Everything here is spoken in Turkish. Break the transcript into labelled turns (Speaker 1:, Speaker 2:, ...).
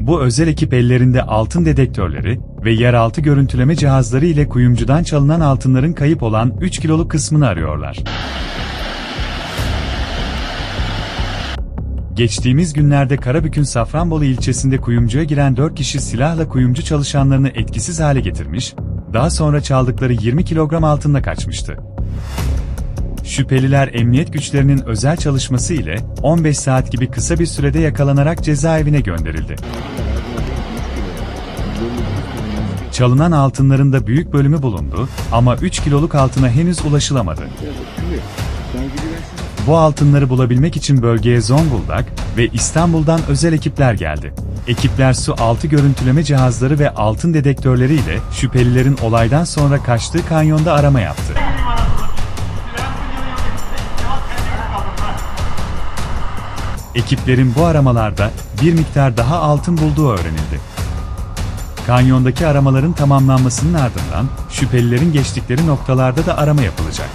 Speaker 1: Bu özel ekip ellerinde altın dedektörleri ve yeraltı görüntüleme cihazları ile kuyumcudan çalınan altınların kayıp olan 3 kiloluk kısmını arıyorlar. Geçtiğimiz günlerde Karabük'ün Safranbolu ilçesinde kuyumcuya giren 4 kişi silahla kuyumcu çalışanlarını etkisiz hale getirmiş, daha sonra çaldıkları 20 kilogram altınla kaçmıştı. Şüpheliler emniyet güçlerinin özel çalışması ile 15 saat gibi kısa bir sürede yakalanarak cezaevine gönderildi. Çalınan altınların da büyük bölümü bulundu ama 3 kiloluk altına henüz ulaşılamadı. Bu altınları bulabilmek için bölgeye Zonguldak ve İstanbul'dan özel ekipler geldi. Ekipler su altı görüntüleme cihazları ve altın dedektörleriyle şüphelilerin olaydan sonra kaçtığı kanyonda arama yaptı. Ekiplerin bu aramalarda bir miktar daha altın bulduğu öğrenildi. Kanyondaki aramaların tamamlanmasının ardından şüphelilerin geçtikleri noktalarda da arama yapılacak.